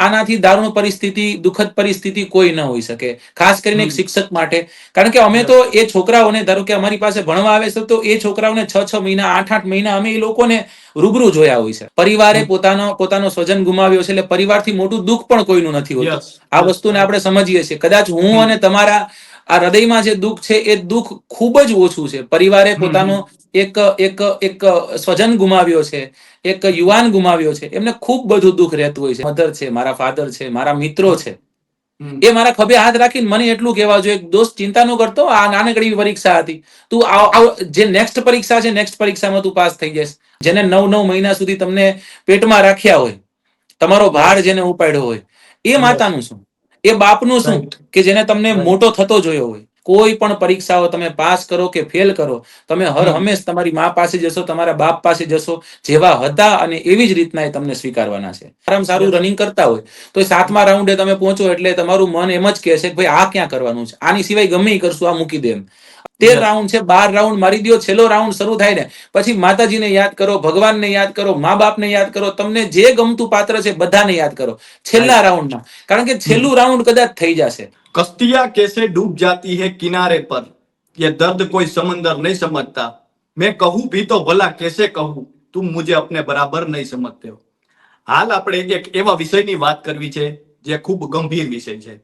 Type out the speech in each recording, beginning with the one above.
આનાથી દારૂણ પરિસ્થિતિ દુઃખદ પરિસ્થિતિ કોઈ ન હોઈ શકે. ખાસ કરીને એક શિક્ષક માટે. કારણ કે અમે તો એ છોકરાઓને ધારો કે અમારી પાસે ભણવા આવે છે તો એ છોકરાઓને છ છ મહિના આઠ આઠ મહિના અમે એ લોકોને રૂબરૂ જોયા હોય છે. પરિવારે પોતાનો પોતાનો સ્વજન ગુમાવ્યો છે એટલે પરિવારથી મોટું દુઃખ પણ કોઈનું નથી હોતું. આ વસ્તુને આપણે સમજીએ છીએ. કદાચ હું અને તમારા આ હૃદયમાં જે દુઃખ છે એ દુઃખ ખૂબ જ ઓછું છે. પરિવારે પોતાનો એક એક એક સ્વજન ગુમાવ્યો છે એક યુવાન ગુમાવ્યો છે. એમને ખૂબ બધું દુઃખ રહેતું હોય છે. મધર છે મારા ફાધર છે મારા મિત્રો છે. એ મારા ખભે હાથ રાખીને મને એટલું કહેવા જોઈએ દોસ્ત ચિંતા ન કરતો આ નાનકડી પરીક્ષા હતી. તું જે નેક્સ્ટ પરીક્ષા છે નેક્સ્ટ પરીક્ષામાં તું પાસ થઈ જઈશ. જેને નવ નવ મહિના સુધી તમને પેટમાં રાખ્યા હોય તમારો ભાર જેને ઉપાડ્યો હોય એ માતાનું શું એ બાપનું શું? કે જેને તમને મોટો થતો જોયો હોય. કોઈ પણ પરીક્ષાઓ તમે પાસ કરો કે ફેલ કરો તમે હર હંમેશ તમારી મા પાસે જશો તમારા બાપ પાસે જશો જેવા હતા અને એવી જ રીતના એ તમને સ્વીકારવાના છે. સારામાં સારું રનિંગ કરતા હોય તો એ સાતમા રાઉન્ડે તમે પહોંચો એટલે તમારું મન એમ જ કહે છે કે ભાઈ આ ક્યાં કરવાનું છે? આની સિવાય ગમે કરશું આ મૂકી દે એમ. તેર Yeah. રાઉન્ડ છે બાર રાઉન્ડ મારી દો છેલ્લો રાઉન્ડ શરૂ થાય ને પછી માતાજીને યાદ કરો ભગવાનને યાદ કરો મા બાપને યાદ કરો તમને જે ગમતું પાત્ર છે બધાને યાદ કરો છેલ્લા રાઉન્ડમાં કારણ કે છેલ્લું રાઉન્ડ કદાચ થઈ જશે कश्तियां कैसे डूब जाती है किनारे पर ये दर्द कोई समंदर नहीं समझता मैं कहूं भी तो भला कैसे कहूं तुम मुझे अपने बराबर नहीं समझते हो હાલ આપણે એક એવા વિષયની વાત કરવી છે જે ખૂબ ગંભીર વિષય છે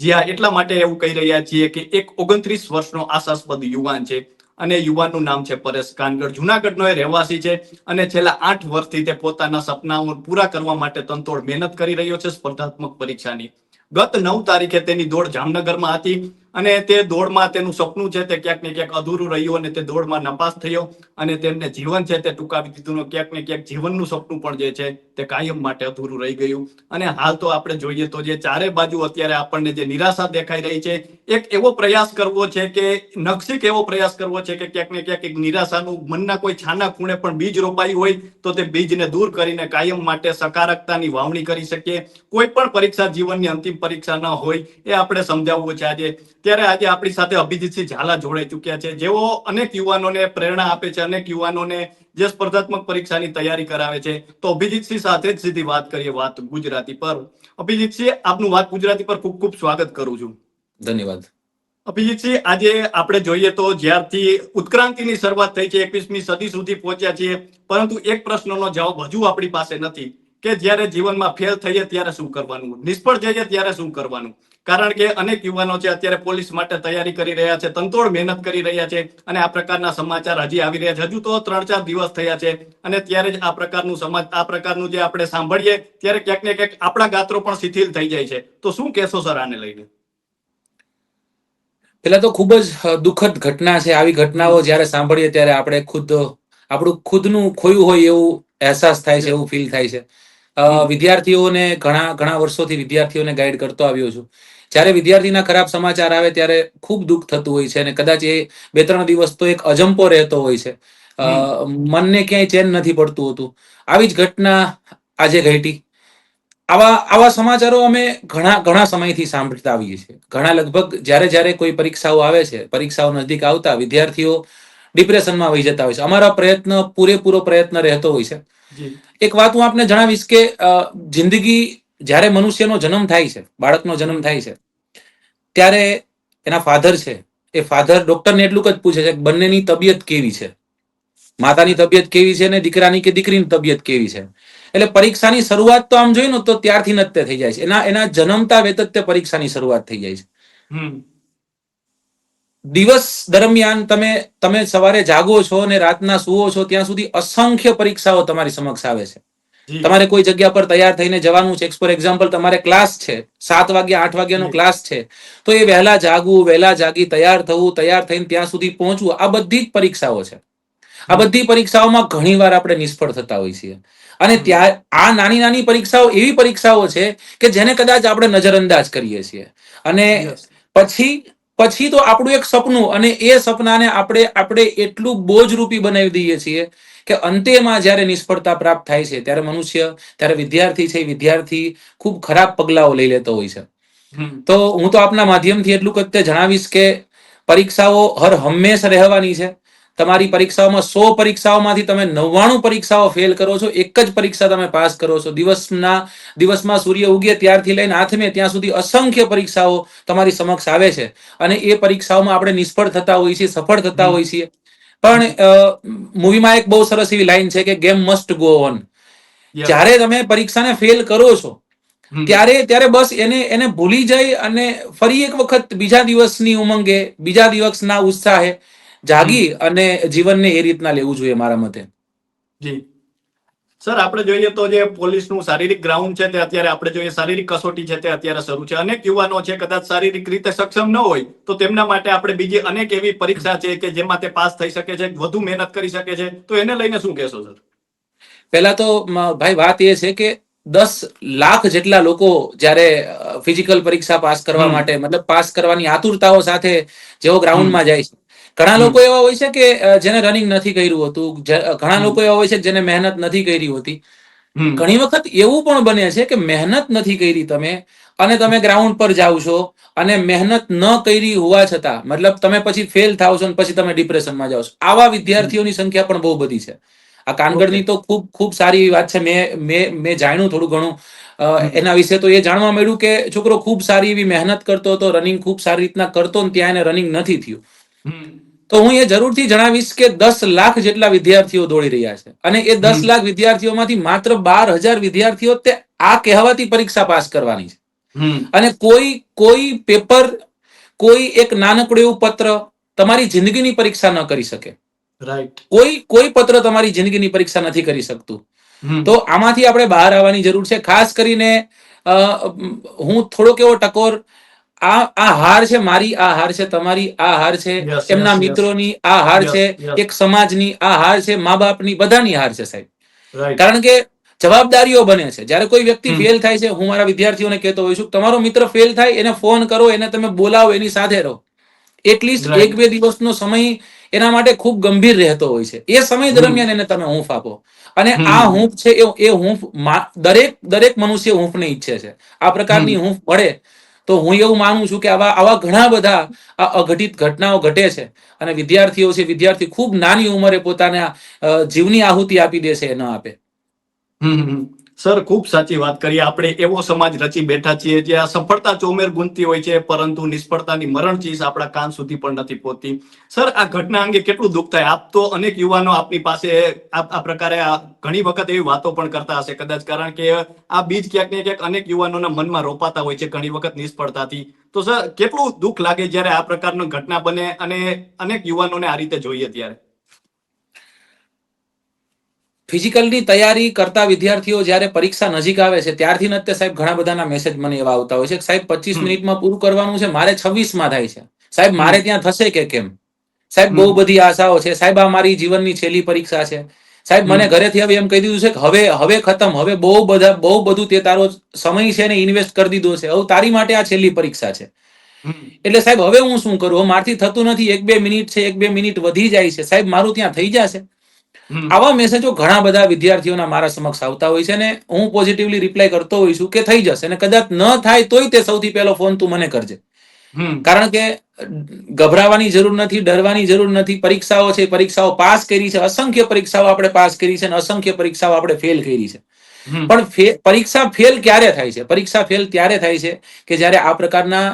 જ્યાં એટલા માટે એવું કહી રહ્યા છીએ કે એક ઓગણત્રીસ વર્ષનો આશાસ્પદ યુવાન છે અને યુવાનનું નામ છે પરેશ કાનગર. જુનાગઢનો એ રહેવાસી છે અને છેલ્લા આઠ વર્ષથી તે પોતાના સપનાઓ પૂરા કરવા માટે તંતોડ મહેનત કરી રહ્યો છે સ્પર્ધાત્મક પરીક્ષાની. ગત નવ તારીખે તેની દોડ જામનગરમાં હતી. અને તે દોડમાં તેનું સપનું છે તે ક્યાંક ને ક્યાંક અધૂરું રહ્યું અને તે દોડમાં નપાસ થયો અને તેમને જીવન છે તે ટૂંકાવી દીધું. ક્યાંક ને ક્યાંક જીવનનું સપનું પણ જે છે તે કાયમ માટે અધૂરું રહી ગયું. અને હાલ તો આપણે જોઈએ તો જે ચારે બાજુ અત્યારે આપણને જે નિરાશા દેખાઈ રહી છે, એક એવો પ્રયાસ કરવો છે કે નક્ષિક એવો પ્રયાસ કરવો છે કે ક્યાંક ને ક્યાંક એક નિરાશાનું મનના કોઈ છાના ખૂણે પણ બીજ રોપાયું હોય તો તે બીજને દૂર કરીને કાયમ માટે સકારાત્મકતાની વાવણી કરી શકીએ. કોઈ પણ પરીક્ષા જીવનની અંતિમ પરીક્ષા ન હોય એ આપણે સમજાવવું છે. આજે ત્યારે આજે આપણી સાથે અભિજીતસિંહ ઝાલા જોડાઈ ચુક્યા છે. જેઓ અનેક યુવાનોને પ્રેરણા આપે છે અનેક યુવાનોને જે સ્પર્ધાત્મક પરીક્ષાની તૈયારી કરાવે છે. તો અભિજીતસિંહ સાથે જ સીધી વાત કરીએ વાત ગુજરાતી પર. અભિજીતસિંહ આપનું વાત ગુજરાતી પર ખૂબ ખૂબ સ્વાગત કરું છું. ધન્યવાદ. અભિજીતસિંહ આજે આપણે જોઈએ તો જ્યારથી ઉત્ક્રાંતિની શરૂઆત થઈ છે એકવીસમી સદી સુધી પહોંચ્યા છીએ પરંતુ એક પ્રશ્નનો જવાબ હજુ આપણી પાસે નથી કે જ્યારે જીવનમાં ફેલ થઈએ ત્યારે શું કરવાનું? નિષ્ફળ જઈએ ત્યારે શું કરવાનું? કારણ કે અનેક યુવાનો છે અત્યારે પોલીસ માટે તૈયારી કરી રહ્યા છે તંતોડ મહેનત કરી રહ્યા છે અને આ પ્રકારના સમાચાર હજી આવી રહ્યા છે. હજુ તો ત્રણ ચાર દિવસ થયા છે અને ત્યારે જ આ પ્રકારનું સમાજ, આ પ્રકારનું જે આપણે સાંભળીએ ત્યારે ક્યાંક ને ક્યાંક આપણા ગાત્રો પણ શિથિલ થઈ જાય છે. તો શું કહેશો સર આને લઈને? પેલા તો ખૂબ જ દુઃખદ ઘટના છે. આવી ઘટનાઓ જ્યારે સાંભળીએ ત્યારે આપણે ખુદ, આપણું ખુદનું ખોયું હોય એવું અહેસાસ થાય છે, એવું ફીલ થાય છે. વિદ્યાર્થીઓને ઘણા ઘણા વર્ષોથી વિદ્યાર્થીઓને ગાઈડ કરતો આવ્યો છું. જ્યારે વિદ્યાર્થીના ખરાબ સમાચાર આવે ત્યારે ખૂબ દુઃખ થતું હોય છે અને કદાચ એ બે ત્રણ દિવસ તો એક અજંપો રહેતો હોય છે. મનને ક્યાંય ચેન નથી પડતું હતું. આવી જ ઘટના આજે ઘટી. આવા આવા સમાચારો અમે ઘણા ઘણા સમયથી સાંભળતા આવીએ છીએ. ઘણા લગભગ જ્યારે જ્યારે કોઈ પરીક્ષાઓ આવે છે પરીક્ષાઓ નજીક આવતા વિદ્યાર્થીઓ ડિપ્રેશનમાં વહી જતા હોય છે. અમારા પ્રયત્ન પૂરેપૂરો પ્રયત્ન રહેતો હોય છે. એક વાત હું આપને જણાવીશ કે જિંદગી જ્યારે મનુષ્યનો જન્મ થાય છે બાળકનો જન્મ થાય છે ત્યારે એના ફાધર છે એ ફાધર ડોક્ટરને એટલું જ પૂછે છે કે બંનેની તબિયત કેવી છે? માતાની તબિયત કેવી છે ને દીકરાની કે દીકરીની તબિયત કેવી છે? એટલે પરીક્ષાની શરૂઆત તો આમ જોઈ ને તો ત્યારથી તે થઈ જાય છે. એના એના જન્મતા વેત તે પરીક્ષાની શરૂઆત થઈ જાય છે. દિવસ દરમિયાન તમે તમે સવારે જાગો છો અને રાતના સુવો છો ત્યાં સુધી અસંખ્ય પરીક્ષાઓ તમારી સમક્ષ આવે છે. તમારે કોઈ જગ્યા પર તૈયાર થઈને જવાનું છે? ફોર એક્ઝામ્પલ તમારે ક્લાસ છે. સાત વાગ્યા આઠ વાગ્યાનો. ક્લાસ છે. તો એ વહેલા જાગવું વહેલા જાગી તૈયાર થવું તૈયાર થઈને ત્યાં સુધી પહોંચવું આ બધી જ પરીક્ષાઓ છે. આ બધી પરીક્ષાઓમાં ઘણીવાર આપણે નિષ્ફળ થતા હોઈએ છીએ. અને ત્યાં આ નાની નાની પરીક્ષાઓ એવી પરીક્ષાઓ છે કે જેને કદાચ આપણે નજરઅંદાજ કરીએ છીએ. અને પછી પછી તો આપણું એક સપનું અને એ સપનાને આપણે આપણે એટલું બોજરૂપી બનાવી દઈએ છીએ કે અંતેમાં જ્યારે નિષ્ફળતા પ્રાપ્ત થાય છે ત્યારે મનુષ્ય ત્યારે વિદ્યાર્થી છે વિદ્યાર્થી ખૂબ ખરાબ પગલાઓ લઈ લેતો હોય છે. તો હું તો આપના માધ્યમથી એટલું તે જણાવીશ કે પરીક્ષાઓ હર હંમેશ રહેવાની છે. તમારી પરીક્ષાઓમાં સો પરીક્ષાઓમાંથી તમે નવ્વાણું પરીક્ષાઓ ફેલ કરો છો એક જ પરીક્ષા તમે પાસ કરો છો. દિવસના દિવસમાં સૂર્ય ઉગે ત્યારથી લઈને આથમે ત્યાં સુધી અસંખ્ય પરીક્ષાઓ તમારી સમક્ષ આવે છે. અને એ પરીક્ષાઓમાં આપણે નિષ્ફળ થતા હોઈએ છીએ સફળ થતા હોઈએ છીએ. પણ મૂવીમાં એક બહુ સરસ એવી લાઈન છે કે ગેમ મસ્ટ ગો ઓન. જ્યારે તમે પરીક્ષાને ફેલ કરો છો ત્યારે ત્યારે બસ એને એને ભૂલી જઈ અને ફરી એક વખત બીજા દિવસની ઉમંગે બીજા દિવસના ઉત્સાહે જાગી અને જીવનને એ રીતના લેવું જોઈએ મારા મતે. જી. સર આપણે જોઈએ તો જે પોલીસનું શારીરિક ગ્રાઉન્ડ છે તે અત્યારે આપણે જોઈએ શારીરિક કસોટી છે તે અત્યારે શરૂ છે. અનેક યુવાનો છે કદાચ શારીરિક રીતે સક્ષમ ન હોય તો તેમના માટે આપણે બીજી અનેક એવી પરીક્ષા છે કે જેમાં તે પાસ થઈ શકે છે વધુ મહેનત કરી શકે છે. તો એને લઈને શું કહેશો સર? પહેલા તો ભાઈ વાત એ છે કે દસ લાખ જેટલા લોકો જ્યારે ફિઝિકલ પરીક્ષા પાસ કરવા માટે મતલબ પાસ કરવાની આતુરતાઓ સાથે જેઓ ગ્રાઉન્ડમાં જાય છે. ઘણા લોકો એવા હોય છે કે જેને રનિંગ નથી કર્યું હતું ઘણા લોકો એવા હોય છે જેને મહેનત નથી કરી હોતી. ઘણી વખત એવું પણ બને છે કે મહેનત નથી કરી તમે અને તમે ગ્રાઉન્ડ પર જાઓ છો અને મહેનત ન કરી હોવા છતાં મતલબ તમે પછી ફેલ થાવ છો અને પછી તમે ડિપ્રેશનમાં જાઓ છો. આવા વિદ્યાર્થીઓની સંખ્યા પણ બહુ બધી છે. આ કાનગડની તો ખૂબ ખૂબ સારી એવી વાત છે. મેં મેં મેં જાણ્યું થોડું ઘણું. એના વિશે તો એ જાણવા મળ્યું કે છોકરો ખૂબ સારી એવી મહેનત કરતો હતો રનિંગ ખૂબ સારી રીતના કરતો ને ત્યાં એને રનિંગ નથી થયું. તો હું એ જરૂરથી જણાવીશ કે દસ લાખ જેટલા વિદ્યાર્થીઓ દોડી રહ્યા છે. અને એ દસ લાખ વિદ્યાર્થીઓમાંથી માત્ર બાર હજાર વિદ્યાર્થીઓ તે આ કહેવાતી પરીક્ષા પાસ કરવાની છે. અને કોઈ કોઈ પેપર કોઈ એક નાનકડું એવું પત્ર તમારી જિંદગીની પરીક્ષા ન કરી શકે. રાઈટ કોઈ કોઈ પત્ર તમારી જિંદગીની પરીક્ષા નથી કરી શકતું. તો આમાંથી આપણે બહાર આવવાની જરૂર છે. ખાસ કરીને હું થોડોક એવો ટકોર આ આ હાર છે મારી આ હાર છે તમારી આ હાર છે એમના. મિત્રોની આ હાર છે એક સમાજની આ હાર છે મા બાપની બધાની હાર છે સાહેબ. કારણ કે જવાબદારીઓ બને છે. જ્યારે કોઈ વ્યક્તિ ફેલ થાય છે હું મારા વિદ્યાર્થીઓને કહેતો હોઉં છું તમારો મિત્ર ફેલ થાય એને ફોન કરો એને તમે બોલાવો એની સાથે રહો. એટલીસ્ટ એક બે દિવસનો સમય એના માટે ખૂબ ગંભીર રહેતો હોય છે. એ સમય દરમિયાન એને તમે હૂંફ આપો. અને આ હૂંફ છે એ હૂંફ દરેક દરેક મનુષ્ય હૂંફને ઈચ્છે છે. આ પ્રકારની. હૂંફ મળે તો હું એવું માનું છું કે આવા આવા ઘણા બધા આ અઘટિત ઘટનાઓ ઘટે છે અને વિદ્યાર્થીઓ છે, વિદ્યાર્થી ખૂબ નાની ઉંમરે પોતાના જીવની આહુતિ આપી દેશે ન આપે હમ. સર, ખૂબ સાચી વાત કરી. આપણે એવો સમાજ રચી બેઠા છીએ જ્યાં સફળતા ચોમેર ગુંજતી હોય છે, પરંતુ નિષ્ફળતાની મરણ ચીસ આપણા કાન સુધી પણ નથી પહોંચતી. સર, આ ઘટના અંગે કેટલું દુઃખ થાય? આપ તો અનેક યુવાનો આપની પાસે આ પ્રકારે ઘણી વખત એવી વાતો પણ કરતા હશે, કદાચ કારણ કે આ બીજ ક્યાંક ને ક્યાંક અનેક યુવાનોના મનમાં રોપાતા હોય છે, ઘણી વખત નિષ્ફળતાથી. તો સર, કેટલું દુઃખ લાગે જ્યારે આ પ્રકારનો ઘટના બને અને અનેક યુવાનોને આ રીતે જોઈએ ત્યારે? ફિઝિકલની તૈયારી કરતા વિદ્યાર્થીઓ જ્યારે પરીક્ષા નજીક આવે છે ત્યારથી જ સાહેબ ઘણા બધાના મેસેજ મને એવા આવતા હોય છે સાહેબ પચીસ. મિનિટમાં પૂરું કરવાનું છે મારે છવ્વીસમાં થાય છે. સાહેબ મારે ત્યાં થશે કે કેમ? સાહેબ. બહુ બધી આશાઓ છે. સાહેબ આ મારી જીવનની છેલ્લી પરીક્ષા છે. સાહેબ મને. ઘરેથી હવે એમ કહી દીધું છે કે હવે હવે ખતમ હવે બહુ બધા બહુ બધું તે તારો સમય છે ને ઇન્વેસ્ટ કરી દીધો છે. હવે તારી માટે આ છેલ્લી પરીક્ષા છે. એટલે સાહેબ હવે હું શું કરું? મારથી થતું નથી. એક બે મિનિટ છે એક બે મિનિટ વધી જાય છે. સાહેબ મારું ત્યાં થઈ જશે. આવા મેસેજો ઘણા બધા વિદ્યાર્થીઓના મારા સમક્ષ આવતા હોય છે અને હું પોઝિટિવલી રિપ્લાય કરતો હોઉં છું કે થઈ જશે અને કદાચ ન થાય તોય તે સૌથી પહેલો ફોન તું મને કરજે. કારણ કે ગભરાવાની જરૂર નથી ડરવાની જરૂર નથી પરીક્ષાઓ છે પરીક્ષાઓ પાસ કરી છે અસંખ્ય પરીક્ષાઓ આપણે પાસ કરી છે અને અસંખ્ય પરીક્ષાઓ આપણે ફેલ કરી છે. પણ પરીક્ષા ફેલ ક્યારે થાય છે? પરીક્ષા ફેલ ત્યારે થાય છે કે જ્યારે આ પ્રકારના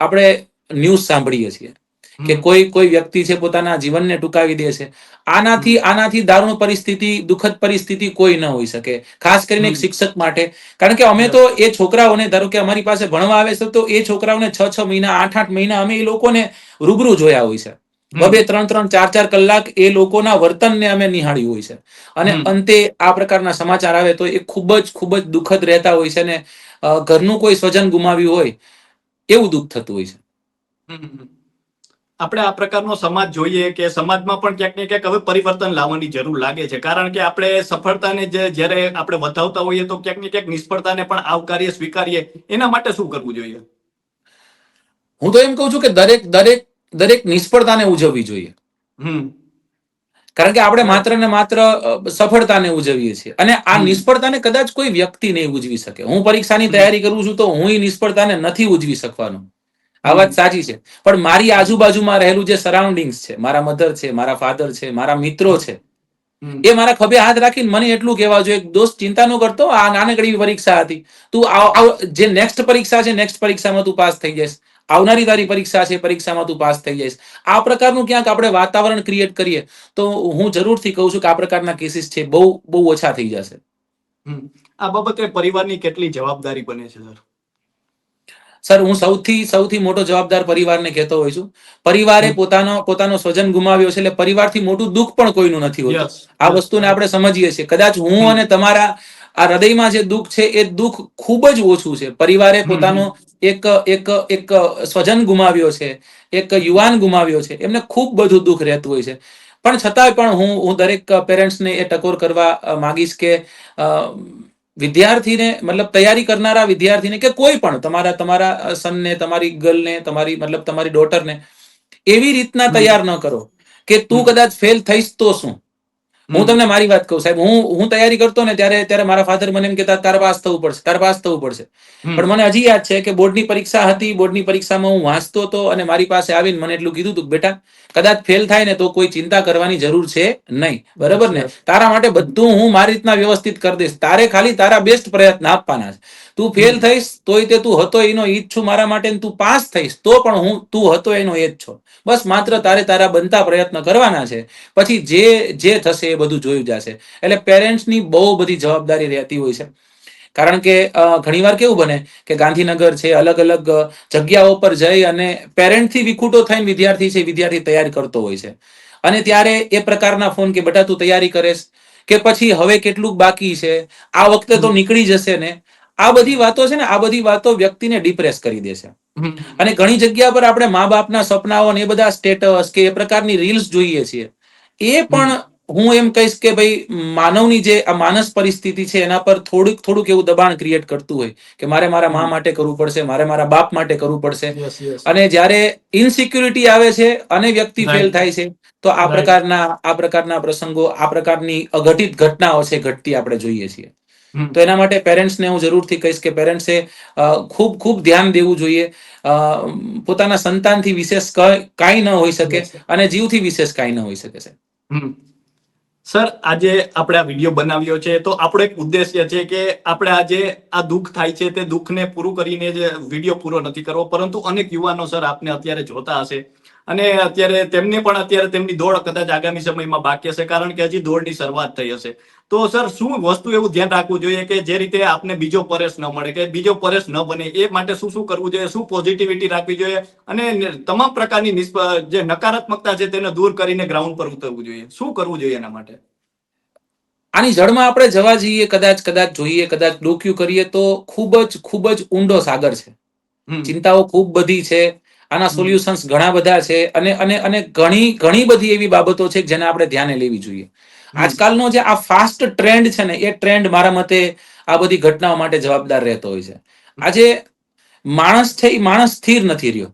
આપણે ન્યૂઝ સાંભળીએ છીએ. કે કોઈ કોઈ વ્યક્તિ છે પોતાના જીવનને ટૂંકાવી દે છે. આનાથી આનાથી દારૂણ પરિસ્થિતિ દુઃખદ પરિસ્થિતિ કોઈ ન હોઈ શકે. ખાસ કરીને એક શિક્ષક માટે. કારણ કે અમે તો એ છોકરાઓને ધારો કે અમારી પાસે ભણવા આવે છે તો એ છોકરાઓને છ છ મહિના આઠ આઠ મહિના અમે એ લોકોને રૂબરૂ જોયા હોય છે. બબે ત્રણ ત્રણ ચાર ચાર કલાક એ લોકોના વર્તનને અમે નિહાળ્યું હોય છે. અને અંતે આ પ્રકારના સમાચાર આવે તો એ ખૂબ જ ખૂબ જ દુઃખદ રહેતા હોય છે અને ઘરનું કોઈ સ્વજન ગુમાવ્યું હોય એવું દુઃખ થતું હોય છે. આપણે આ પ્રકારનો સમાજ જોઈએ કે સમાજમાં પણ ક્યાંક ને ક્યાંક હવે પરિવર્તન લાવવાની જરૂર લાગે છે. કારણ કે આપણે સફળતાને જે જ્યારે આપણે વધાવતા હોઈએ તો ક્યાંક ને ક્યાંક નિષ્ફળતાને પણ આવકારીએ સ્વીકારીએ. એના માટે શું કરવું જોઈએ? હું તો એમ કહું છું કે દરેક દરેક દરેક નિષ્ફળતાને ઉજવવી જોઈએ. હમ. કારણ કે આપણે માત્ર ને માત્ર સફળતાને ઉજવીએ છીએ. અને આ નિષ્ફળતાને કદાચ કોઈ વ્યક્તિ નહીં ઉજવી શકે. હું પરીક્ષાની તૈયારી કરું છું તો હું નિષ્ફળતાને નથી ઉજવી શકવાનો. આ વાત સાચી છે. પણ મારી આજુબાજુમાં રહેલું જે સરાઉન્ડિંગ્સ છે મારા મધર છે મારા ફાધર છે મારા મિત્રો છે એ મારા ખભે હાથ રાખીને મને એટલું કહેવા જોઈએ દોસ્ત ચિંતા ન કરતો આ નાનકડી પરીક્ષા હતી. તું જે નેક્સ્ટ પરીક્ષા છે નેક્સ્ટ પરીક્ષામાં તું પાસ થઈ જઈશ. આવનારી તારી પરીક્ષા છે પરીક્ષામાં તું પાસ થઈ જઈશ. આ પ્રકારનું ક્યાંક આપણે વાતાવરણ ક્રિએટ કરીએ તો હું જરૂરથી કહું છું કે આ પ્રકારના કેસીસ છે બહુ બહુ ઓછા થઈ જશે. આ બાબતે પરિવારની કેટલી જવાબદારી બને છે સર સર હું સૌથી સૌથી મોટો જવાબદાર પરિવારને કહેતો હોઉં છું. પરિવારે પોતાનો પોતાનો સ્વજન ગુમાવ્યો છે એટલે પરિવારથી મોટું દુઃખ પણ કોઈનું નથી હોતું. આ વસ્તુને આપણે સમજીએ છીએ. કદાચ હું અને તમારા આ હૃદયમાં જે દુઃખ છે એ દુઃખ ખૂબ જ ઓછું છે. પરિવારે પોતાનો એક એક એક સ્વજન ગુમાવ્યો છે એક યુવાન ગુમાવ્યો છે. એમને ખૂબ બધું દુઃખ રહેતું હોય છે. પણ છતાંય પણ હું હું દરેક પેરેન્ટ્સને એ ટકોર કરવા માંગીશ કે વિદ્યાર્થીને મતલબ તૈયારી કરનારા વિદ્યાર્થીને કે કોઈ પણ તમારા તમારા સનને તમારી ગર્લને તમારી મતલબ તમારી ડોટરને એવી રીતના તૈયાર ન કરો કે તું કદાચ ફેલ થઈશ તો શું? હું તમને મારી વાત કહું સાહેબ હું હું તૈયારી કરતો ને ત્યારે ત્યારે મારા ફાધર મને એમ કહેતા તારે પાસ થવું પડશે તારે પાસ થવું પડશે. પણ મને હજી યાદ છે કે બોર્ડની પરીક્ષા હતી બોર્ડની પરીક્ષામાં હું વાંચતો હતો અને મારી પાસે આવીને મને એટલું કીધું હતું બેટા કદાચ ફેલ થાય ને તો કોઈ ચિંતા કરવાની જરૂર છે નહીં. બરાબર ને? તારા માટે બધું હું મારી રીતના વ્યવસ્થિત કરી દઈશ. તારે ખાલી તારા બેસ્ટ પ્રયત્ન આપવાના છે. તું ફેલ થઈશ તોય તે તું હતો એનો ઈજ છું મારા માટે તું પાસ થઈશ તો પણ હું તું હતો એનો એ જ છો. બસ માત્ર તારે તારા બનતા પ્રયત્ન કરવાના છે. પછી જે જે થશે એ બધું જોયું જશે. એટલે પેરેન્ટ્સની બહુ બધી જવાબદારી રહેતી હોય છે. કારણ કે ઘણીવાર કેવું બને કે ગાંધીનગર છે અલગ અલગ જગ્યાઓ પર જઈ અને પેરેન્ટથી વિખૂટો થઈને વિદ્યાર્થી છે વિદ્યાર્થી તૈયારી કરતો હોય છે. અને ત્યારે એ પ્રકારના ફોન કે બેટા તું તૈયારી કરેશ કે પછી હવે કેટલું બાકી છે? આ વખતે તો નીકળી જશે ને? આ બધી વાતો છે ને આ બધી વાતો વ્યક્તિને ડિપ્રેસ કરી દે છે. અને ઘણી જગ્યા પર આપણે મા બાપના સપનાઓ ને એ બધા સ્ટેટસ કે એ પ્રકારની રીલ્સ જોઈએ છીએ. એ પણ હું એમ કહીશ કે ભાઈ માનવની જે આ માનસ પરિસ્થિતિ છે એના પર થોડુંક થોડુંક એવું દબાણ ક્રિએટ કરતું હોય કે મારે મારા મા માટે કરવું પડશે મારે મારા બાપ માટે કરવું પડશે. અને જ્યારે ઇનસિક્યુરિટી આવે છે અને વ્યક્તિ ફેલ થાય છે તો આ પ્રકારના આ પ્રકારના પ્રસંગો આ પ્રકારની અઘટિત ઘટનાઓ છે ઘટતી આપણે જોઈએ છીએ. તો એના માટે પેરેન્ટ્સને હું જરૂરથી કહીશ કે પેરેન્ટ્સે ખૂબ ખૂબ ધ્યાન દેવું જોઈએ. પોતાના સંતાનથી વિશેષ કઈ કાંઈ ન હોઈ શકે અને જીવથી વિશેષ કાંઈ ન હોઈ શકે છે. સર, આજે આપણે આ વીડિયો બનાવ્યો છે તો આપણો એક ઉદ્દેશ્ય છે કે આપણે આજે આ દુઃખ થાય છે તે દુઃખને પૂરું કરીને જે વીડિયો પૂરો નથી કરવો. પરંતુ અનેક યુવાનો, સર, આપને અત્યારે જોતા હશે. અને અત્યારે તેમને પણ અત્યારે તેમની દોડ કદાચ આગામી સમયમાં બાકી હશે કારણ કે હજી દોડની શરૂઆત થઈ હશે. તો સર શું વસ્તુ એવું ધ્યાન રાખવું જોઈએ કે જે રીતે આપને બીજો પરેશ ન મળે કે બીજો પરેશ ન બને એ માટે શું શું કરવું જોઈએ શું પોઝિટિવિટી રાખવી જોઈએ અને તમામ પ્રકારની જે નકારાત્મકતા છે તેને દૂર કરીને ગ્રાઉન્ડ પર ઉતરવું જોઈએ. શું કરવું જોઈએ એના માટે? આની જડમાં આપણે જવા જઈએ કદાચ કદાચ જોઈએ કદાચ ડોક્યુ કરીએ તો ખૂબ જ ખૂબ જ ઊંડો સાગર છે. ચિંતાઓ ખૂબ બધી છે. આના. સોલ્યુશન્સ ઘણા બધા છે અને અને અને ઘણી ઘણી બધી એવી બાબતો છે જેને આપણે ધ્યાને લેવી જોઈએ. આજકાલનો જે આ ફાસ્ટ ટ્રેન્ડ છે ને એ ટ્રેન્ડ મારા મતે આ બધી ઘટનાઓ માટે જવાબદાર રહેતો હોય છે આજે માણસ છે એ માણસ સ્થિર નથી રહ્યો.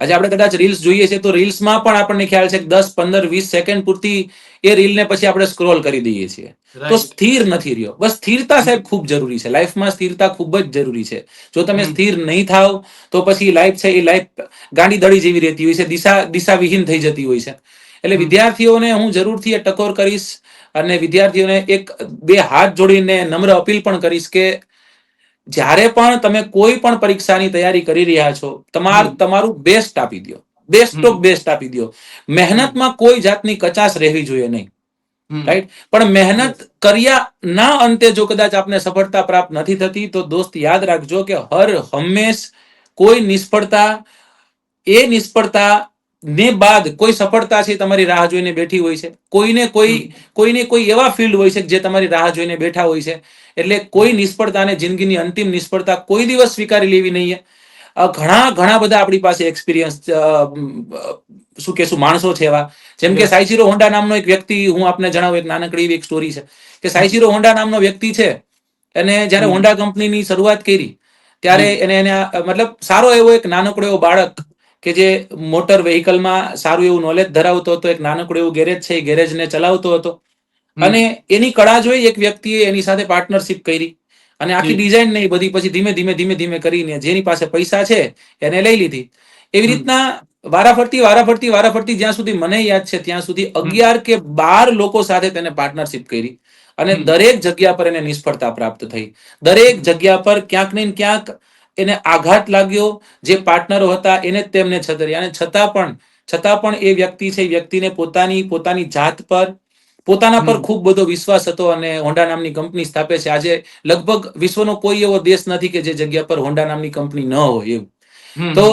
આજે આપણે કદાચ રીલ્સ જોઈએ છે તો રીલ્સમાં પણ આપણને ખ્યાલ છે કે દસ પંદર વીસ સેકન્ડ પૂરતી એ રીલને પછી આપણે સ્ક્રોલ કરી દઈએ છીએ. તો સ્થિર નથી રહ્યો. બસ સ્થિરતા સાહેબ ખૂબ જરૂરી છે. લાઈફમાં સ્થિરતા ખૂબ જ જરૂરી છે. જો તમે સ્થિર નહીં થાવ તો પછી લાઈફ છે એ લાઈફ ગાંડી દળી જેવી રહેતી હોય છે. દિશા દિશાવિહીન થઈ જતી હોય છે. એટલે વિદ્યાર્થીઓને હું જરૂરથી એ ટકોર કરીશ અને વિદ્યાર્થીઓને એક બે હાથ જોડીને નમ્ર અપીલ પણ કરીશ કે જ્યારે પણ તમે કોઈ પણ પરીક્ષાની તૈયારી કરી રહ્યા છો તમાર તમારું બેસ્ટ આપી દો બેસ્ટ ઓફ બેસ્ટ આપી દો મહેનતમાં કોઈ જાતની કચાશ રહેવી જોઈએ નહીં. રાઈટ પણ મહેનત કર્યા ના અંતે જો કદાચ આપને સફળતા પ્રાપ્ત નથી થતી તો દોસ્ત યાદ રાખજો કે હર હંમેશ કોઈ નિષ્ફળતા એ નિષ્ફળતા ને બાદ કોઈ સફળતા છે તમારી રાહ જોઈને બેઠી હોય છે. કોઈને કોઈ કોઈને કોઈ એવા ફિલ્ડ હોય છે જે તમારી રાહ જોઈને બેઠા હોય છે. એટલે કોઈ નિષ્ફળતાને જિંદગીની અંતિમ નિષ્ફળતા કોઈ દિવસ સ્વીકારી લેવી નહીં. ઘણા ઘણા બધા આપણી પાસે એક્સપિરિયન્સ શું કહેશું માણસો છે એવા. જેમ કે. સાઈચીરો હોન્ડા નામનો એક વ્યક્તિ હું આપને જણાવું એક નાનકડી એવી એક સ્ટોરી છે. કે સાઈચીરો હોન્ડા નામનો વ્યક્તિ છે. અને જ્યારે. હોન્ડા કંપનીની શરૂઆત કરી ત્યારે એને એને મતલબ સારો એવો એક નાનકડો એવો બાળક કે જે મોટર વ્હીકલમાં સારું એવું નોલેજ ધરાવતો હતો એક નાનકડું એવું ગેરેજ છે એ ગેરેજને ચલાવતો હતો. અને એની કળા જોઈ એક વ્યક્તિએ એની સાથે પાર્ટનરશિપ કરી. અને આખી ડિઝાઇન નહીં બધી પછી ધીમે ધીમે ધીમે ધીમે કરીને જેની પાસે પૈસા છે એને લઈ લીધી. એવી. રીતના વારાફરતી વારાફરતી વારાફરતી જ્યાં સુધી મને યાદ છે ત્યાં સુધી અગિયાર કે બાર લોકો સાથે તેને પાર્ટનરશિપ કરી. અને દરેક જગ્યા પર એને નિષ્ફળતા પ્રાપ્ત થઈ. દરેક જગ્યા પર ક્યાંક ને ક્યાંક એને આઘાત લાગ્યો જે પાર્ટનરો હતા એને તેમને છતર્યા અને છતાં પણ છતાં પણ એ વ્યક્તિ છે વ્યક્તિને પોતાની પોતાની જાત પર પોતાના પર ખૂબ બધો વિશ્વાસ હતો અને હોન્ડા નામની કંપની સ્થાપે છે. આજે લગભગ વિશ્વનો કોઈ એવો દેશ નથી કે જે જગ્યા પર હોન્ડા નામની કંપની ન હોય એવું. તો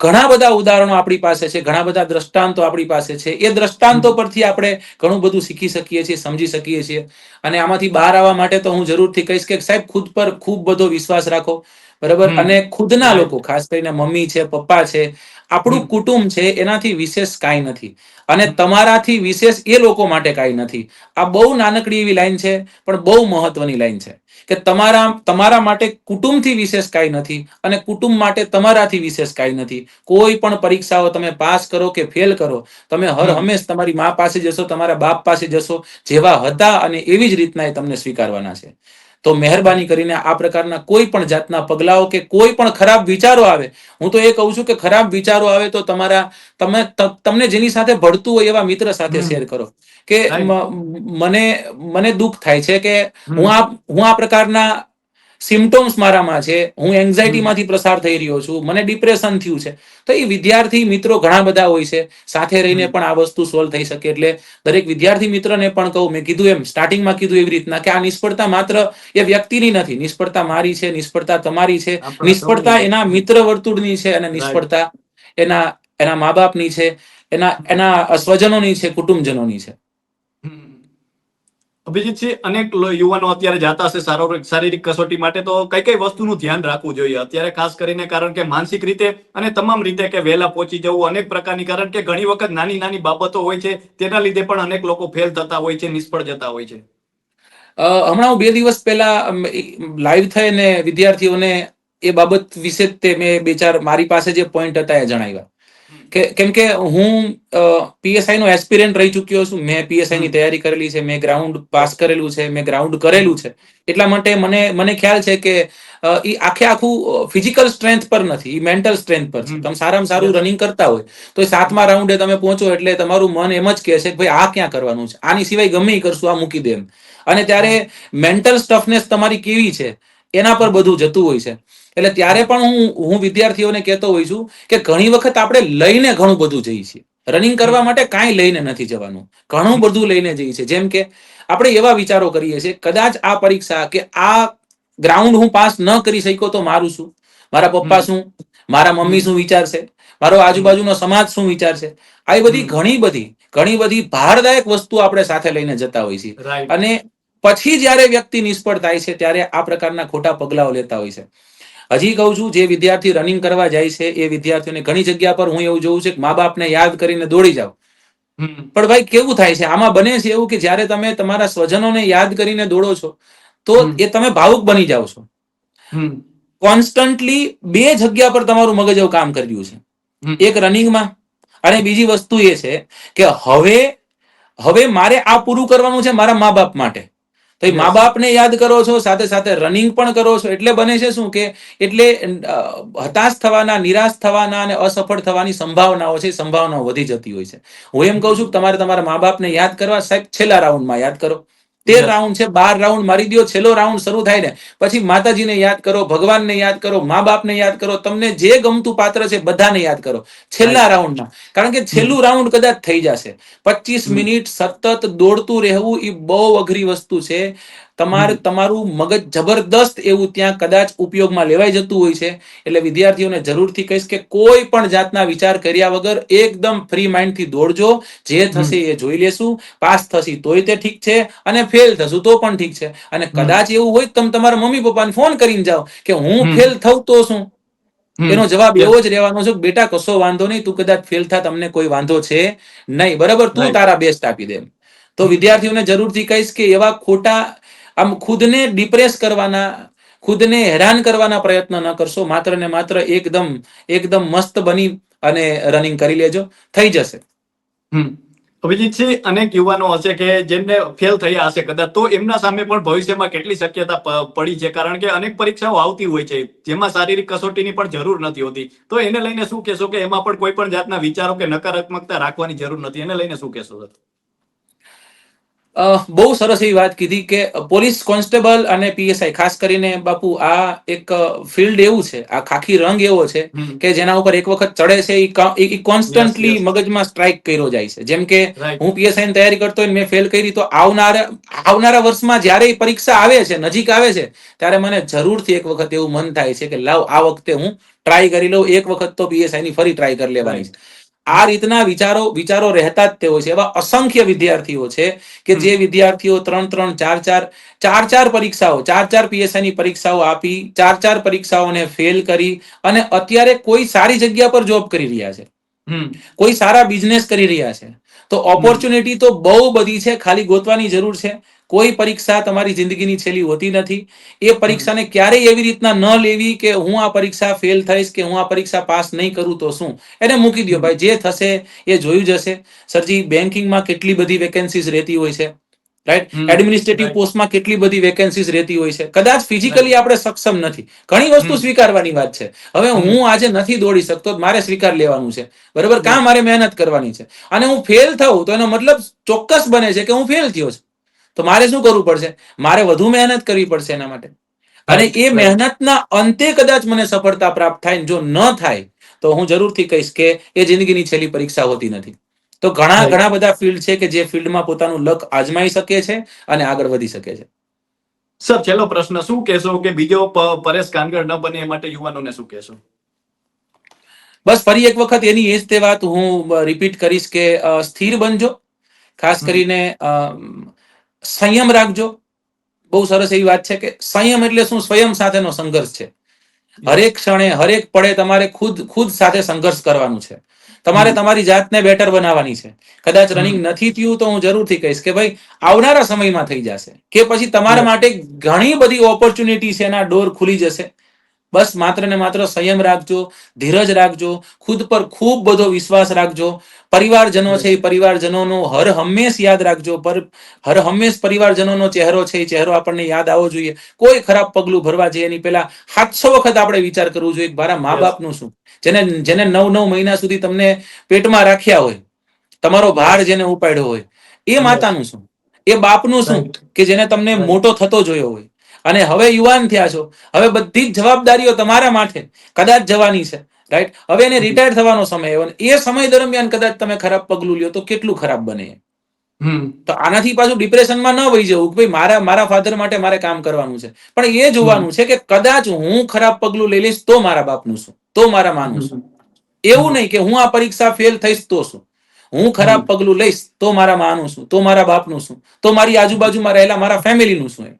ઘણા બધા ઉદાહરણો આપણી પાસે છે ઘણા બધા દ્રષ્ટાંતો આપણી પાસે છે. એ દ્રષ્ટાંતો પરથી આપણે ઘણું બધું શીખી શકીએ છીએ સમજી શકીએ છીએ. અને આમાંથી બહાર આવવા માટે તો હું જરૂરથી કહીશ કે સાહેબ ખુદ પર ખૂબ બધો વિશ્વાસ રાખો. બરાબર? અને ખુદના લોકો ખાસ કરીને મમ્મી છે પપ્પા છે આપણું કુટુંબ છે એનાથી વિશેષ કાંઈ નથી. અને તમારાથી વિશેષ એ લોકો માટે કાંઈ નથી. આ બહુ નાનકડી એવી લાઈન છે પણ બહુ મહત્વની લાઈન છે. કે તમારા તમારા માટે કુટુંબથી વિશેષ કાંઈ નથી અને કુટુંબ માટે તમારાથી વિશેષ કાંઈ નથી. કોઈ પણ પરીક્ષાઓ તમે પાસ કરો કે ફેલ કરો તમે હર હંમેશ તમારી મા પાસે જશો તમારા બાપ પાસે જશો જેવા હતા અને એવી જ રીતના એ તમને સ્વીકારવાના છે. તો મહેરબાની કરીને આ પ્રકારના કોઈ પણ જાતના પગલાઓ કે કોઈ પણ ખરાબ વિચારો આવે હું તો એ કહું છું કે ખરાબ વિચારો આવે તો તમારા તમે તમને જેની સાથે ભળતું હોય એવા મિત્ર સાથે શેર કરો. કે મને મને દુઃખ થાય છે કે હું આ હું આ પ્રકારના સિમ્ટોમ્સ મારામાં છે. હું એન્ઝાયટીમાંથી પ્રસાર થઈ રહ્યો છું. મને ડિપ્રેશન થયું છે. તો એ વિદ્યાર્થી મિત્રો ઘણા બધા હોય છે. સાથે રહીને પણ આ વસ્તુ સોલ્વ થઈ શકે. એટલે દરેક વિદ્યાર્થી મિત્રને પણ કહું મેં કીધું એમ સ્ટાર્ટિંગમાં કીધું એવી રીતના કે આ નિષ્ફળતા માત્ર એ વ્યક્તિની નથી. નિષ્ફળતા મારી છે નિષ્ફળતા તમારી છે. નિષ્ફળતા એના મિત્ર વર્તુળની છે અને નિષ્ફળતા એના એના મા બાપની છે. એના એના સ્વજનોની છે કુટુંબજનોની છે. અભિજીતજી અનેક યુવાનો અત્યારે જાતા હશે શારીરિક કસોટી માટે, તો કઈ કઈ વસ્તુનું ધ્યાન રાખવું જોઈએ? અત્યારે ખાસ કરીને કારણ કે માનસિક રીતે અને તમામ રીતે કે વહેલા પહોંચી જવું અનેક પ્રકારની, કારણ કે ઘણી વખત નાની નાની બાબતો હોય છે, તેના લીધે પણ અનેક લોકો ફેલ થતા હોય છે, નિષ્ફળ જતા હોય છે. હમણાં બે દિવસ પહેલા લાઈવ થઈને વિદ્યાર્થીઓને એ બાબત વિશે તે મેં બે ચાર, મારી પાસે જે પોઈન્ટ હતા એ જણાવ્યા. કેમ કે હું પીએસઆઈ નો એસ્પિરન્ટ રહી ચુક્યો છું. મેં પીએસઆઈ ની તૈયારી કરેલી છે. મેં ગ્રાઉન્ડ પાસ કરેલું છે. મેં ગ્રાઉન્ડ કરેલું છે. એટલા માટે મને મને ખ્યાલ છે કે એ આખે આખું ફિઝિકલ સ્ટ્રેન્થ પર નથી. એ મેન્ટલ સ્ટ્રેન્થ પર છે. તમે સારામાં સારું રનિંગ કરતા હોય તો એ સાતમા રાઉન્ડે તમે પહોંચો એટલે તમારું મન એમ જ કહે છે કે ભાઈ આ ક્યાં કરવાનું છે? આની સિવાય ગમે એ કરશું આ મૂકી દે એમ. અને ત્યારે મેન્ટલ સ્ટફનેસ તમારી કેવી છે? એના પર બધું જતું હોય છે. એટલે ત્યારે પણ હું હું વિદ્યાર્થીઓને કહેતો હોઉં છું કે ઘણી વખત આપણે લઈને ઘણું બધું જઈએ છીએ. રનિંગ કરવા માટે કાંઈ લઈને નથી જવાનું. ઘણું બધું લઈને જઈએ છીએ. જેમ કે આપણે એવા વિચારો કરીએ છીએ કદાચ આ પરીક્ષા કે આ ગ્રાઉન્ડ હું પાસ ન કરી શક્યો તો મારું શું? મારા પપ્પા શું? મારા મમ્મી. શું વિચારશે? મારો આજુબાજુનો સમાજ શું વિચારશે? આવી બધી ઘણી બધી ઘણી બધી ભારદાયક વસ્તુ આપણે સાથે લઈને જતા હોઈએ છીએ. અને પછી જ્યારે વ્યક્તિ નિષ્ફળ થાય છે ત્યારે આ પ્રકારના ખોટા પગલાઓ લેતા હોય છે. હજી કહું છું જે વિદ્યાર્થી રનિંગ કરવા જાય છે એ વિદ્યાર્થીઓને ઘણી જગ્યા પર હું એવું જોઉં છું કે મા બાપને યાદ કરીને દોડી જાઓ. પણ ભાઈ કેવું થાય છે? આમાં બને છે એવું કે જ્યારે તમે તમારા સ્વજનોને યાદ કરીને દોડો છો તો એ તમે ભાવુક બની જાઓ છો. કોન્સ્ટન્ટલી બે જગ્યા પર તમારું મગજ એવું કામ કરી રહ્યું છે. એક રનિંગમાં અને બીજી વસ્તુ એ છે કે હવે હવે મારે આ પૂરું કરવાનું છે મારા મા બાપ માટે. તો એ. મા બાપને યાદ કરો છો સાથે સાથે રનિંગ પણ કરો છો એટલે બને છે શું કે એટલે હતાશ થવાના નિરાશ થવાના અને અસફળ થવાની સંભાવનાઓ છે સંભાવનાઓ વધી જતી હોય છે હું એમ કહું છું કે તમારે તમારા મા બાપને યાદ કરવા સાહેબ છેલ્લા રાઉન્ડમાં યાદ કરો તેર રાઉન્ડ છે બાર રાઉન્ડ મારી દો છેલ્લો રાઉન્ડ શરૂ થાય ને. પછી માતાજીને યાદ કરો ભગવાનને યાદ કરો મા બાપને યાદ કરો તમને જે ગમતું પાત્ર છે બધાને યાદ કરો છેલ્લા રાઉન્ડમાં. કારણ કે છેલ્લું રાઉન્ડ કદાચ થઈ જશે. પચીસ મિનિટ સતત દોડતું રહેવું એ બહુ અઘરી વસ્તુ છે. તમારે તમારું મગજ જબરદસ્ત એવું ત્યાં કદાચ ઉપયોગમાં લેવાઈ જતું હોય છે એટલે વિદ્યાર્થીઓને જરૂરથી કહીશ કે કોઈ પણ જાતના વિચાર કર્યા વગર એકદમ ફ્રી માઇન્ડથી દોડજો જે થશે એ જોઈ લેશું પાસ થશે તોય તે ઠીક છે અને ફેલ થશું તો પણ ઠીક છે. અને કદાચ એવું હોય તમે તમારા મમ્મી પપ્પાને ફોન કરીને જાઓ કે હું ફેલ થઉં તો શું? એનો જવાબ એવો જ રહેવાનો છે બેટા કશો વાંધો નહીં તું કદાચ ફેલ થા તમને કોઈ વાંધો છે નહીં બરાબર? તું તારા બેસ્ટ આપી દે. તો. વિદ્યાર્થીઓને જરૂરથી કહીશ કે એવા ખોટા આમ ખુદને ડિપ્રેસ કરવાના, ખુદને હેરાન કરવાના પ્રયત્ન ન કરશો. માત્ર ને માત્ર એકદમ એકદમ મસ્ત બની અને રનિંગ કરી લેજો. થઈ જશે. અભિજીતસિંહ, અનેક યુવાનો હશે કે જેમને ફેલ થયા હશે કદાચ, તો એમના સામે પણ ભવિષ્યમાં કેટલી શક્યતા પડી છે? કારણ કે અનેક પરીક્ષાઓ આવતી હોય છે, જેમાં શારીરિક કસોટીની પણ જરૂર નથી હોતી. તો એને લઈને શું કહેશો કે એમાં પણ કોઈ પણ જાતના વિચારો કે નકારાત્મકતા રાખવાની જરૂર નથી? એને લઈને શું કહેશો? બહુ સરસ એવી વાત કીધી કે પોલીસ કોન્સ્ટેબલ અને પીએસઆઈ ખાસ કરીને બાપુ આ એક ફિલ્ડ એવું છે આ ખાખી રંગ એવો છે કે જેના ઉપર એક વખત ચડે છે એ કોન્સ્ટન્ટલી. મગજમાં સ્ટ્રાઇક કર્યો જાય છે. જેમ કે હું પીએસઆઈ ની તૈયારી કરતો મેં ફેલ કરી તો આવનારા આવનારા વર્ષમાં જ્યારે પરીક્ષા આવે છે નજીક આવે છે ત્યારે મને જરૂરથી એક વખત એવું મન થાય છે કે લાવ આ વખતે હું ટ્રાય કરી લઉં એક વખત તો પીએસઆઈ ની ફરી ટ્રાય કરી લેવાની છે. આ રીતના વિચારો વિચારો રહેતા જ તેઓ છે. એવા અસંખ્ય વિદ્યાર્થીઓ છે કે જે વિદ્યાર્થીઓ ત્રણ ત્રણ ચાર ચાર ચાર ચાર પરીક્ષાઓ ચાર ચાર પીએસઆઈ ની પરીક્ષાઓ આપી ચાર ચાર પરીક્ષાઓને ફેલ કરી અને અત્યારે કોઈ સારી જગ્યા પર જોબ કરી રહ્યા છે. હમ. કોઈ સારા બિઝનેસ કરી રહ્યા છે. તો ઓપોર્ચ્યુનિટી તો બહુ બધી છે. ખાલી ગોતવાની જરૂર છે. કોઈ પરીક્ષા તમારી જિંદગીની છેલ્લી હોતી નથી. એ પરીક્ષાને ક્યારેય એવી રીતના ન લેવી કે હું આ પરીક્ષા ફેલ થઈશ કે હું આ પરીક્ષા પાસ નહીં કરું તો શું? એને મૂકી દો ભાઈ જે થશે એ જોયું જશે. સરજી બેન્કિંગમાં કેટલી બધી વેકેન્સીઝ રહેતી હોય છે રાઈટ એડમિનિસ્ટ્રેટિવ પોસ્ટમાં કેટલી બધી વેકેન્સીઝ રહેતી હોય છે. કદાચ ફિઝિકલી આપણે સક્ષમ નથી. ઘણી વસ્તુ સ્વીકારવાની વાત છે. હવે હું આજે નથી દોડી શકતો મારે સ્વીકાર લેવાનું છે. બરોબર? કાં મારે મહેનત કરવાની છે? અને હું ફેલ થઉં તો એનો મતલબ ચોક્કસ બને છે કે હું ફેલ થયો છું. તો મારે શું કરવું પડશે? મારે વધુ મહેનત કરવી પડશે એના માટે. અને એ. મહેનતના અંતે કદાચ મને સફળતા પ્રાપ્ત થાય જો ન થાય તો હું જરૂરથી કહીશ કે એ જિંદગીની છેલ્લી પરીક્ષા હોતી નથી. તો ઘણા. ઘણા બધા ફિલ્ડ છે કે જે ફિલ્ડમાં પોતાનું લક આજમાઈ શકે છે અને આગળ વધી શકે છે. સર છેલ્લો પ્રશ્ન શું કહેશો કે બીજો પરેશ કાનગર ન બને એ માટે યુવાનોને શું કહેશો? બસ ફરી એક વખત એની એ જ તે વાત હું રિપીટ કરીશ કે સ્થિર બનજો. ખાસ કરીને સંયમ રાખજો. બહુ સરસ એવી વાત છે કે સંયમ એટલે શું? સ્વયં સાથેનો સંઘર્ષ છે. હરેક ક્ષણે હરેક પડે તમારે ખુદ ખુદ સાથે સંઘર્ષ કરવાનું છે. તમારે તમારી જાતને બેટર બનાવવાની છે. કદાચ રનિંગ નથી થયું તો હું જરૂરથી કહીશ કે ભાઈ આવનારા સમયમાં થઈ જશે. કે પછી તમારા માટે ઘણી બધી ઓપોર્ચ્યુનિટી છે એના ડોર ખુલી જશે. બસ માત્ર ને માત્ર સંયમ રાખજો ધીરજ રાખજો ખુદ પર ખૂબ બધો વિશ્વાસ રાખજો. પરિવારજનો છે એ પરિવારજનોનો હર હંમેશ યાદ રાખજો. પર હર હંમેશ પરિવારજનોનો ચહેરો છે એ ચહેરો આપણને યાદ આવવો જોઈએ. કોઈ ખરાબ પગલું ભરવા જઈએ એની પહેલા સાતસો વખત આપણે વિચાર કરવો જોઈએ મારા મા બાપનું શું? જેને જેને નવ નવ મહિના સુધી તમને પેટમાં રાખ્યા હોય તમારો ભાર જેને ઉપાડ્યો હોય એ માતાનું શું? એ બાપનું શું? કે જેને તમને મોટો થતો જોયો હોય. અને હવે યુવાન થયા છો. હવે બધી જ જવાબદારીઓ તમારા માથે. કદાચ જવાની છે. રાઈટ હવે એને રિટાયર થવાનો સમય આવ્યો એ સમય દરમિયાન કદાચ તમે ખરાબ પગલું લ્યો તો કેટલું ખરાબ બને? તો આનાથી પાછું ડિપ્રેશનમાં ન વહી જવું કે ભાઈ મારા મારા ફાધર માટે મારે કામ કરવાનું છે. પણ એ જોવાનું છે કે કદાચ હું ખરાબ પગલું લઈ લઈશ તો મારા બાપનું શું? તો મારા માનું શું? એવું નહીં કે હું આ પરીક્ષા ફેલ થઈશ તો શું? હું ખરાબ પગલું લઈશ તો મારા માનું શું? તો મારા બાપનું શું? તો મારી આજુબાજુમાં રહેલા મારા ફેમિલીનું શું એમ.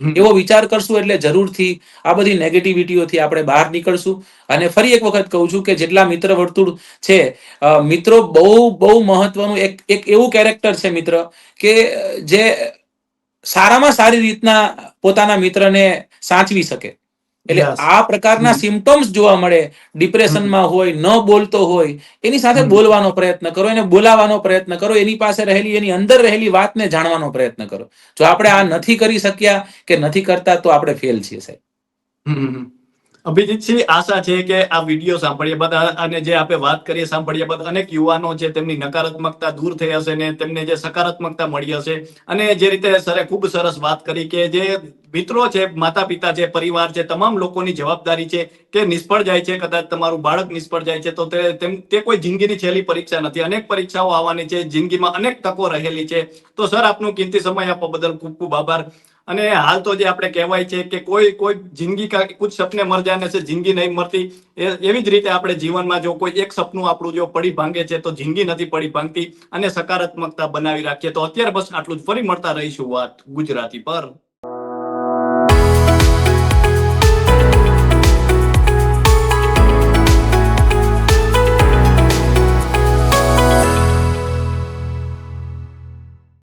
એવો વિચાર કરશું એટલે જરૂરથી આ બધી નેગેટિવિટીઓથી આપણે બહાર નીકળશું. અને ફરી એક વખત કહું છું કે જેટલા મિત્ર વર્તુળ છે મિત્રો બહુ બહુ મહત્વનું એક એક એવું કેરેક્ટર છે મિત્ર કે જે સારામાં સારી રીતના પોતાના મિત્રને સાચવી શકે. એટલે આ પ્રકારના. સિમ્ટમ્સ જોવા મળે. ડિપ્રેશનમાં હોય ન બોલતો હોય એની સાથે બોલવાનો પ્રયત્ન કરો એને બોલાવવાનો પ્રયત્ન કરો એની પાસે રહેલી એની અંદર રહેલી વાતને જાણવાનો પ્રયત્ન કરો. જો આપણે આ નથી કરી શક્યા કે નથી કરતા તો આપણે ફેલ છીએ સાહેબ. હમ. અભિજીતસિંહ આશા છે કે આ વીડિયો સાંભળ્યા બાદ અને જે આપણે વાત કરીએ સાંભળ્યા બાદ અનેક યુવાનો છે તેમની નકારાત્મકતા દૂર થઈ હશે ને તેમને જે સકારાત્મકતા મળી હશે. અને જે રીતે સરે ખૂબ સરસ વાત કરી કે જે મિત્રો છે માતા પિતા છે, પરિવાર છે, તમામ લોકોની જવાબદારી છે કે નિષ્ફળ જાય છે, કદાચ તમારું બાળક નિષ્ફળ જાય છે, તો તે તે કોઈ જિંદગીની છેલ્લી પરીક્ષા નથી. અનેક પરીક્ષાઓ આવવાની છે, જિંદગીમાં અનેક તકો રહેલી છે. તો સર, આપનું કિંમતી સમય આપવા બદલ ખૂબ ખૂબ આભાર. અને હાલ તો જે આપણે કહેવાય છે કે કોઈ કોઈ જિંદગી કા કુછ સપને મર જાને છે, જિંદગી નહીં મરતી એવી જ રીતે આપણે જીવનમાં જો કોઈ એક સપનું આપણું જો પડી ભાંગે છે, તો જિંદગી નથી પડી ભાંગતી અને સકારાત્મકતા બનાવી રાખીએ. તો અત્યારે બસ આટલું જ. ફરી મળતા રહીશું વાત ગુજરાતી પર.